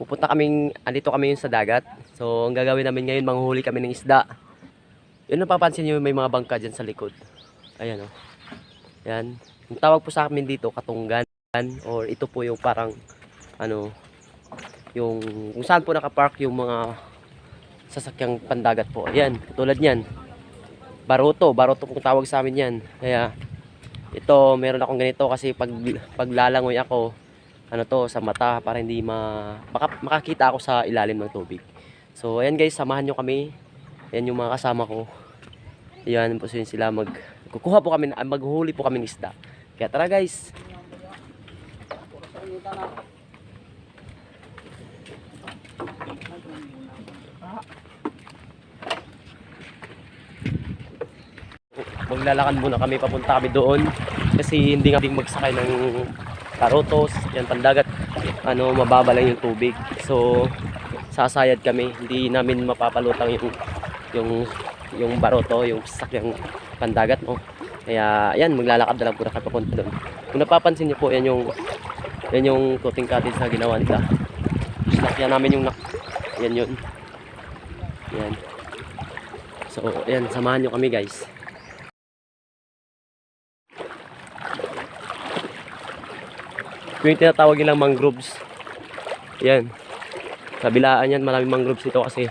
pupunta kaming, andito kami sa dagat. So, ang gagawin namin ngayon, manghuli kami ng isda. Yun napapansin nyo, may mga bangka dyan sa likod. Ayan o. Yan. Yung tawag po sa amin dito, katunggan. Or ito po yung parang, ano, yung, kung saan po nakapark yung mga sasakyang pandagat po. Ayan, tulad niyan. Baroto, baroto kung tawag sa amin yan. Kaya, ito, meron akong ganito kasi pag, paglalangoy ako, ano to, sa mata para hindi ma, maka, makakita ako sa ilalim ng tubig. So, ayan guys, samahan nyo kami. Ayan yung mga kasama ko. Ayan po yun sila mag, kukuha po kami, ah, maghuli po kami ng isda. Kaya tara guys. maglalakad muna kami papunta kami doon kasi hindi nga ding magsakay ng karotos yan pandagat. Ano mababa lang yung tubig. So sasayad kami. Hindi namin mapapalutang yung yung yung baroto yung sakyang pandagat mo kaya yan maglalakad na lang po na kami papunta doon. Kung napapansin niyo po yan yung yan yung floating cottage na ginawa nila. Sakyan namin yung yan yun. Yan. So yan samahan nyo kami guys yung tinatawag nilang mangroves. Yan. Kabilaan yan, maraming mangroves dito kasi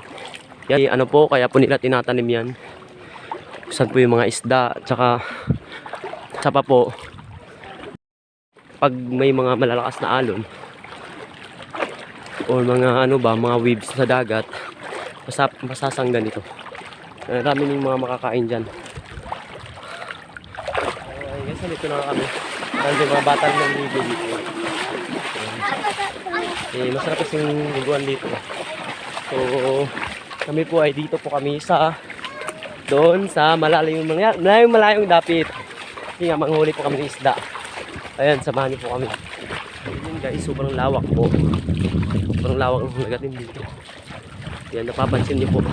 yan, ano po, kaya po nila tinatanim yan. Saan po yung mga isda, tsaka sa pa po, pag may mga malalakas na alon, or mga ano ba, mga waves sa dagat, masap, masasanggan ito. Marami ng mga makakain dyan. Okay, guys, nandito na kami. Nandiyo mga bata ng ligo dito. Eh, masarap kasing liguan dito. So, kami po ay dito po kami sa doon sa malalayong malayong malayong dapit. Nga manghuli po kami ng isda. Ayan, samahan niyo po kami. Ayun guys, sobrang lawak po. Sobrang lawak ng nagatin dito. Yan, napapansin niyo po.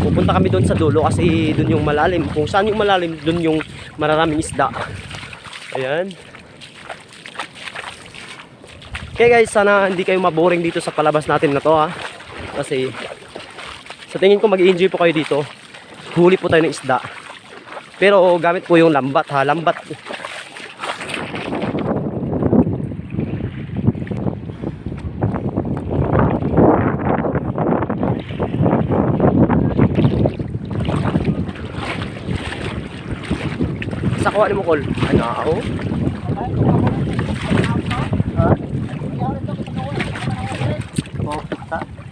Pupunta kami doon sa dulo kasi doon yung malalim. Kung saan yung malalim, doon yung mararaming isda. Ayan. Okay guys, sana hindi kayo maboring dito sa palabas natin na to ha. Kasi sa tingin ko mag-enjoy po kayo dito. Huli po tayo ng isda. Pero gamit po yung lambat ha, lambat. Sa kuha ni mo kol. Ano, oh.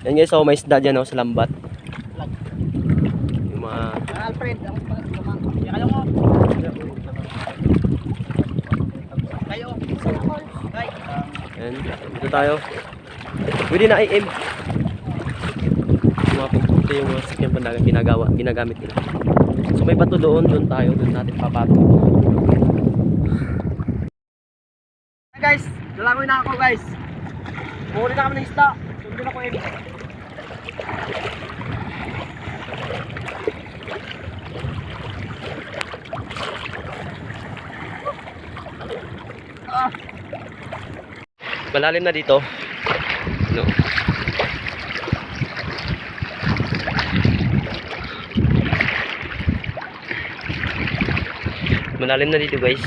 Yan guys, so may isda dyan oh, sa lambat. Yung mga... Alfred, ang pagkakamang. Kayo mo. Kayo. Kay. Yan, dito tayo. Pwede na i-aim. Mga pagpunti yung mga sakyan pandagan ginagawa, ginagamit nila. So may bato doon, doon tayo, doon natin papato. Guys, lalangoy na ako guys. Muli na kami ng isda. Sundin ako eh. Malalim na dito. No. Malalim na dito guys.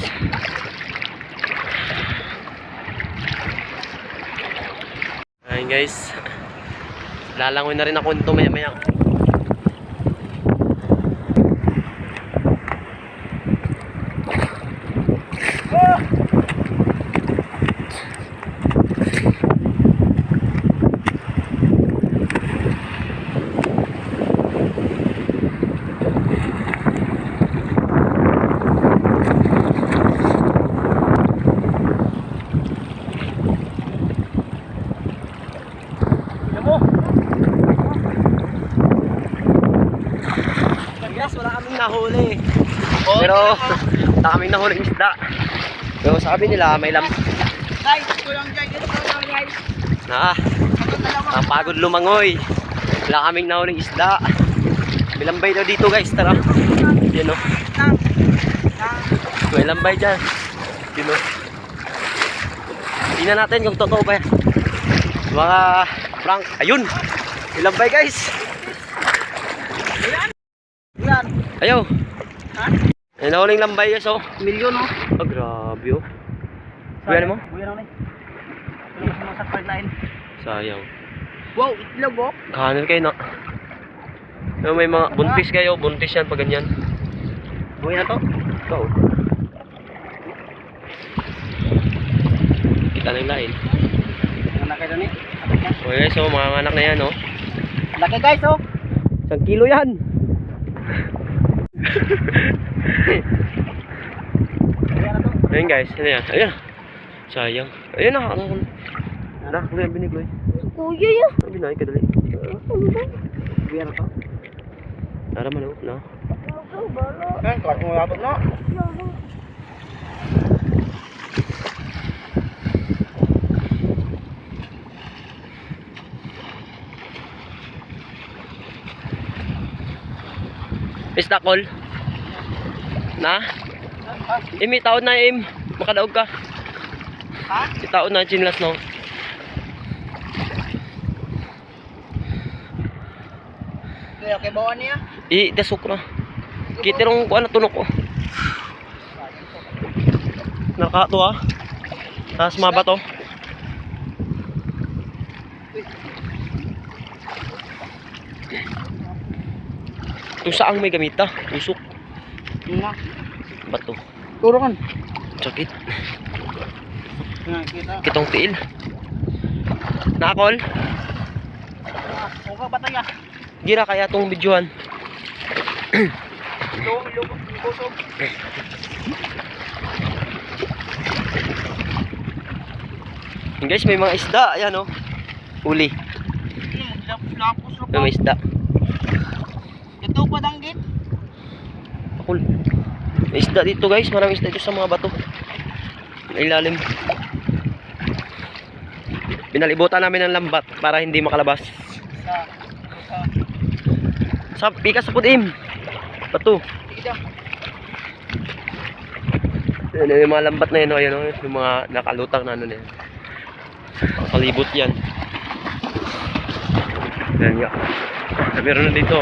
Ayun guys. Lalangoy na rin ako nito maya maya. Tignan mo. Guys, kaming nahuli. Pero, wala kaming nahuli isda. Pero sabi nila, may lam... Guys, ito lang guys. Na, ang pagod lumangoy. Wala kaming nahuling isda. May lambay daw dito guys, tara. Yan o. Na. Na. May lambay dyan. Yun o. Tingnan natin kung totoo ba yan. Mga Frank, ayun. Ilambay guys. Yan. Ayaw. Ha? Ayun na huling lambay guys oh. Milyon oh. Oh, grabe oh. Buyan mo? Buyan ako. Ano sa mga support line? Sayang. Wow, itlog oh. Kanan kayo na. Yung may mga buntis kayo, buntis yan pag ganyan. Buyan na to. Ikaw. Kita na yung lain. Eh. Atak yan. Okay guys, so mga anak na yan oh. Laki guys oh. Isang kilo yan. Na. Ayun guys, ano yan? Ayun. Sayang. Ayun na. Ano ko? Na, kuya binig ko eh. Kuya yan. Ano binay ka dali? Buyan na to. Tara man oh. Na. Kan, kuha mo labot Isda call. Na? Imi taon na im. Makadaog ka. Ha? Itaon na chinlas no. Kaya kay bawa niya. I dasok na. Kitirong ko ano tunok ko. Naka to ah. Tapos mabato. Kung saan may gamita? Usok. Nga. Bato. Turo kan. Sakit. Kitong tiil. Nakakol? Kung ka batay ah. Gira kaya tong videohan. Ito. Yan guys, may mga isda. Ayan oh. Uli. Lapos na May isda. Ito pa danggit. Pakul. May isda dito guys. Maraming isda dito sa mga bato. May ilalim. Pinalibutan namin ng lambat para hindi makalabas. Sa, pika sa pudim. Bato. Yan, yung mga lambat na yun. oh, Ayan, oh, yung mga nakalutang na ano na yan. Kalibot yan. Yan nga. Meron na dito.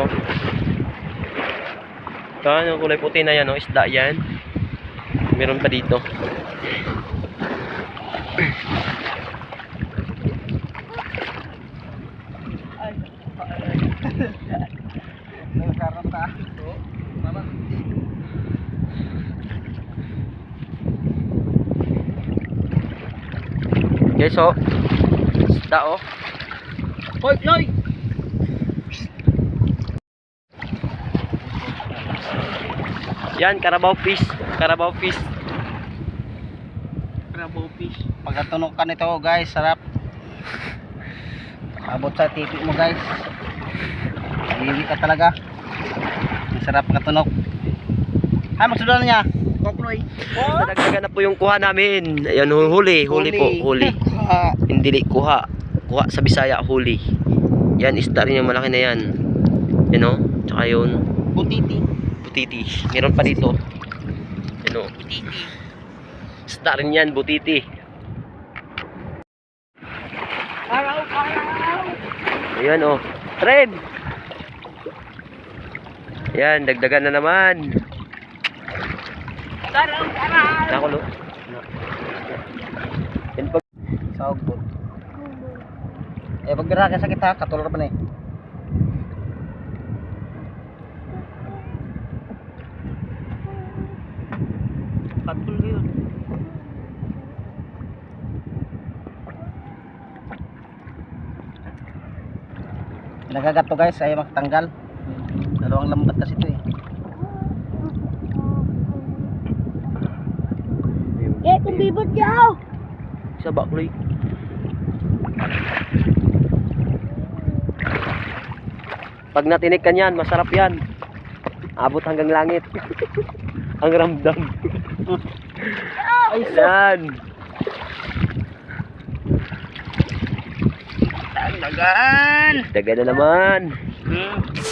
Ito, yung kulay puti na yan. Oh, isda yan. Meron pa dito. Guys, oh. Isda, oh. Hoy, Noy! Yan, Carabao fish. Carabao fish. Crabo fish. Pagkatunog ka nito guys, sarap. Abot sa tipi mo guys. Hindi ka talaga. Masarap katunog. Ay, magsudan na niya. Kokloy. Nadagdagan na po yung kuha namin. Ayan, huli. Huli po. Huli. Hindi kuha. Kuha sa Bisaya, huli. Yan, isda rin yung malaki na yan. Yan o. Tsaka yun. Butiti. Butiti. Meron pa dito. Yan o. Butiti. Isda rin yan, butiti. Araw, araw. Ayan o. Tren! Yan, dagdagan na naman. Araw, araw. Nakulo. Yan pag... Saog po. Eh, pag bira ka sa kita, katulor pa na eh. Nagagat to guys, ayaw makatanggal. Dalawang lambat kasi ito eh. Eh, kung bibot yaw. Sa bakloy. Pag natinig ka niyan, masarap yan. Abot hanggang langit. Ang ramdam. Ay, Yan. Dagan! Daga na naman. Hmm.